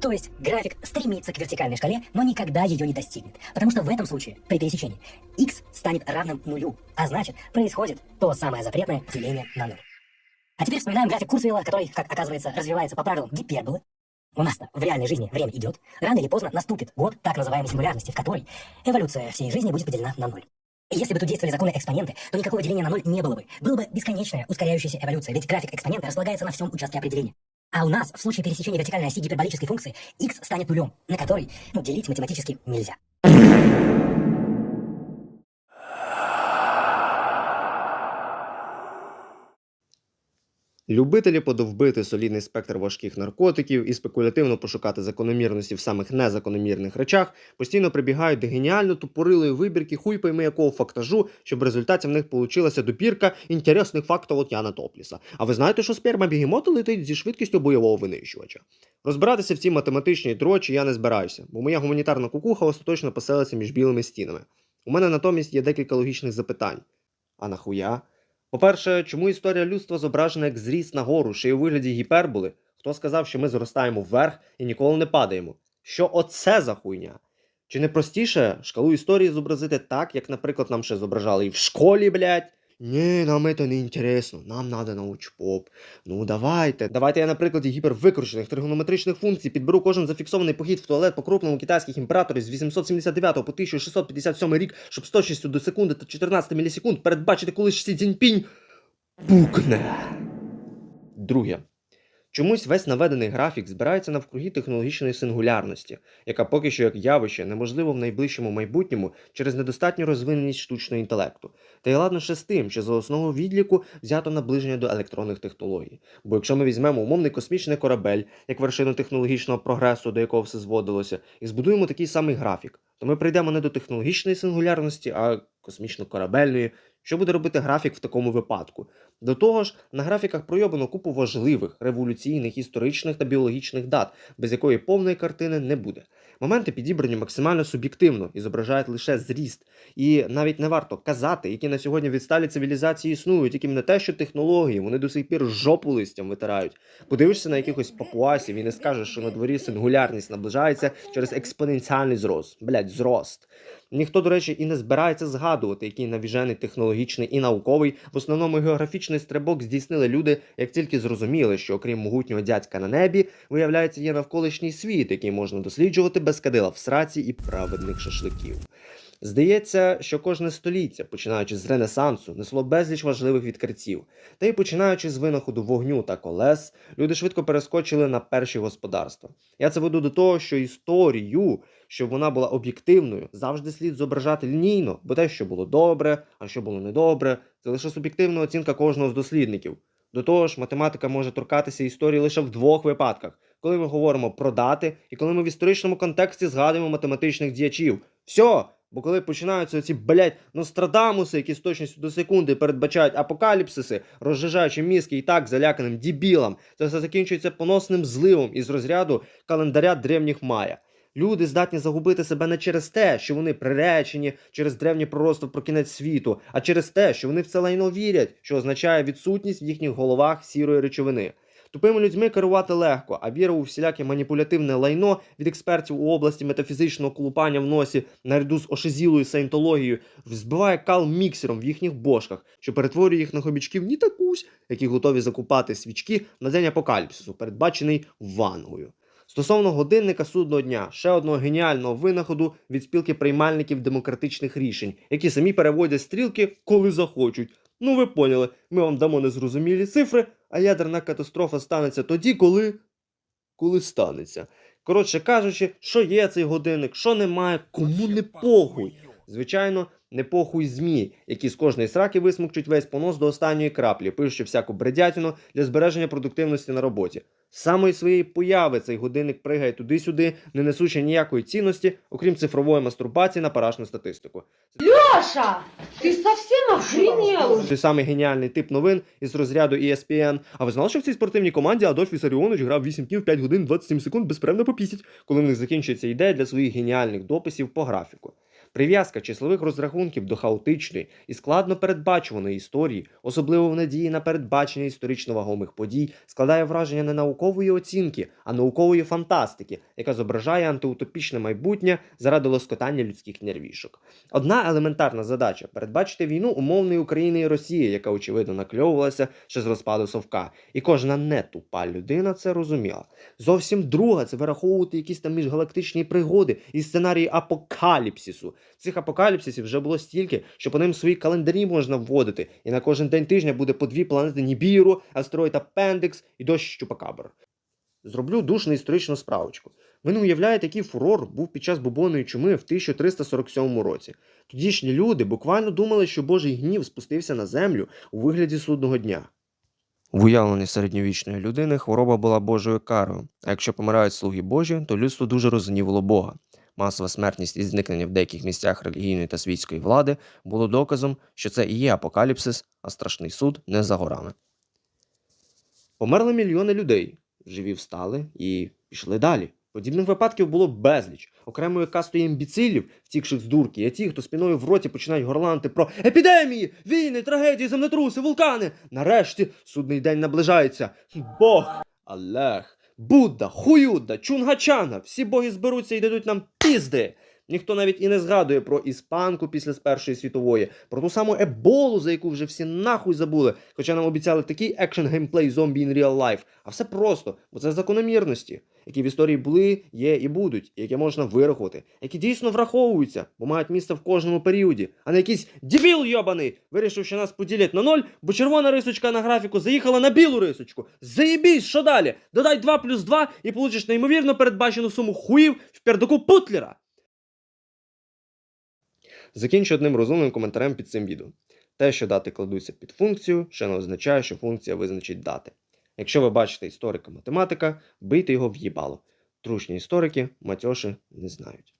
То есть график стремится к вертикальной шкале, но никогда ее не достигнет. Потому что в этом случае, при пересечении, x станет равным нулю, а значит, происходит то самое запретное деление на ноль. А теперь вспоминаем график Курцвейла, который, как оказывается, развивается по правилам гиперболы. У нас-то в реальной жизни время идет. Рано или поздно наступит год так называемой сингулярности, в которой эволюция всей жизни будет поделена на ноль. И если бы тут действовали законы экспоненты, то никакого деления на ноль не было бы. Было бы бесконечная ускоряющаяся эволюция, ведь график экспонента располагается на всем участке определения. А у нас в случае пересечения вертикальной оси гиперболической функции x станет нулем, на который ну, делить математически нельзя. Любителі подовбити солідний спектр важких наркотиків і спекулятивно пошукати закономірності в самих незакономірних речах постійно прибігають до геніально тупорилої вибірки хуй пойми якого фактажу, щоб в результаті в них получилася допірка інтересних фактів от Яна Топліса. А ви знаєте, що сперма бігемота летить зі швидкістю бойового винищувача? Розбиратися в цій математичній дрочі я не збираюся, бо моя гуманітарна кукуха остаточно поселиться між білими стінами. У мене натомість є декілька логічних запитань. А нахуя? По-перше, чому історія людства зображена як зріс нагору, ще й у вигляді гіперболи? Хто сказав, що ми зростаємо вверх і ніколи не падаємо? Що оце за хуйня? Чи не простіше шкалу історії зобразити так, як, наприклад, нам ще зображали і в школі, блядь? Ні, нам це не інтересно, нам надо научпоп. Ну давайте. Давайте я на прикладі гіпервикручених тригонометричних функцій підберу кожен зафіксований похід в туалет по крупному китайських імператорів з 879 по 1657 рік, щоб з точністю до секунди та 14 мілісекунд передбачити, коли ж Сі Цзіньпінь пукне. Друге. Чомусь весь наведений графік збирається навкруги технологічної сингулярності, яка поки що як явище неможливо в найближчому майбутньому через недостатню розвиненість штучного інтелекту. Та й ладно ще з тим, що за основу відліку взято наближення до електронних технологій. Бо якщо ми візьмемо умовний космічний корабель, як вершину технологічного прогресу, до якого все зводилося, і збудуємо такий самий графік, то ми прийдемо не до технологічної сингулярності, а космічно-корабельної. Що буде робити графік в такому випадку? До того ж, на графіках пройобано купу важливих революційних, історичних та біологічних дат, без якої повної картини не буде. Моменти підібрані максимально суб'єктивно і зображають лише зріст. І навіть не варто казати, які на сьогодні відсталі цивілізації існують, яким не те, що технології, вони до сих пір жопу листям витирають. Подивишся на якихось папуасів і не скажеш, що на дворі сингулярність наближається через експоненціальний зрост. Блять, зрост. Ніхто, до речі, і не збирається згадувати, який навіжений технологічний і науковий, в основному географічний стрибок здійснили люди, як тільки зрозуміли, що окрім могутнього дядька на небі, виявляється, є навколишній світ, який можна досліджувати без кадила в сраці і праведних шашликів. Здається, що кожне століття, починаючи з Ренесансу, несло безліч важливих відкриттів. Та й починаючи з винаходу вогню та колес, люди швидко перескочили на перші господарства. Я це веду до того, що історію, щоб вона була об'єктивною, завжди слід зображати лінійно, бо те, що було добре, а що було недобре, це лише суб'єктивна оцінка кожного з дослідників. До того ж, математика може торкатися історії лише в двох випадках: коли ми говоримо про дати і коли ми в історичному контексті згадуємо математичних діячів. Все! Бо коли починаються ці, блять, Нострадамуси, які з точністю до секунди передбачають апокаліпсиси, розжижаючи мізки і так заляканим дібілам, це все закінчується поносним зливом із розряду календаря древніх Майя. Люди здатні загубити себе не через те, що вони приречені через древнє пророцтво про кінець світу, а через те, що вони в це лайно вірять, що означає відсутність в їхніх головах сірої речовини. Тупими людьми керувати легко, а віра у всіляке маніпулятивне лайно від експертів у області метафізичного колупання в носі наряду з ошизілою саєнтологією збиває кал міксером в їхніх бошках, що перетворює їх на хобічків ні такусь, які готові закупати свічки на день апокаліпсису, передбачений вангою. Стосовно годинника судного дня, ще одного геніального винаходу від спілки приймальників демократичних рішень, які самі переводять стрілки, коли захочуть. Ну ви поняли, ми вам дамо незрозумілі цифри, а ядерна катастрофа станеться тоді, коли. коли станеться. Коротше кажучи, що є цей годинник, що немає, кому не похуй. Звичайно, не похуй змі, які з кожної сраки висмокчуть весь понос до останньої краплі, пишучи всяку бредятину для збереження продуктивності на роботі. З самої своєї появи цей годинник пригає туди-сюди, не несучи ніякої цінності, окрім цифрової мастурбації на парашну статистику. Леша, ты совсем охренел? Той самий геніальний тип новин із розряду ESPN. А ви знали, що в цій спортивній команді Адольф Вісаріонович грав 8 днів, 5 годин, 27 секунд безперервно попісять, коли в них закінчується ідея для своїх геніальних дописів по графіку. Прив'язка числових розрахунків до хаотичної і складно передбачуваної історії, особливо в надії на передбачення історично вагомих подій, складає враження не наукової оцінки, а наукової фантастики, яка зображає антиутопічне майбутнє заради лоскотання людських нервішок. Одна елементарна задача передбачити війну умовної України і Росії, яка очевидно накльовувалася ще з розпаду Совка, і кожна не тупа людина це розуміла. Зовсім друга це вираховувати якісь там міжгалактичні пригоди і сценарії апокаліпсису. Цих апокаліпсисів вже було стільки, що по ним свої календарі можна вводити, і на кожен день тижня буде по дві планети Нібіру, астероїд Апендикс і дощ Щупакабр. Зроблю душну історичну справочку. Ви не уявляєте, який фурор був під час бубонної чуми в 1347 році. Тодішні люди буквально думали, що Божий гнів спустився на землю у вигляді судного дня. В уявленні середньовічної людини хвороба була Божою карою, а якщо помирають слуги Божі, то людство дуже розгнівало Бога. Масова смертність і зникнення в деяких місцях релігійної та світської влади було доказом, що це і є апокаліпсис, а страшний суд не за горами. Померли мільйони людей, живі встали і пішли далі. Подібних випадків було безліч. Окремою кастою імбіцилів, втікших з дурки, є ті, хто спіною в роті починають горланити про епідемії, війни, трагедії, землетруси, вулкани. Нарешті судний день наближається. Бог, Алех, Будда, Хуюдда, Чунгачана, всі боги зберуться і дадуть нам пізди. Ніхто навіть і не згадує про іспанку після Першої світової, про ту саму еболу, за яку вже всі нахуй забули, хоча нам обіцяли такий екшен геймплей зомбі in real life. А все просто, бо це закономірності, які в історії були, є і будуть, які можна вирахувати, які дійсно враховуються, бо мають місце в кожному періоді, а не якийсь дебіл йобаний, вирішив, що нас поділять на ноль, бо червона рисочка на графіку заїхала на білу рисочку. Заєбісь, що далі? Додай 2 плюс 2 і получиш неймовірно передбачену суму хуїв в пердаку Путлера. Закінчу одним розумним коментарем під цим відео. Те, що дати кладуться під функцію, ще не означає, що функція визначить дати. Якщо ви бачите історика-математика, бийте його в їбало. Трушні історики матьоші не знають.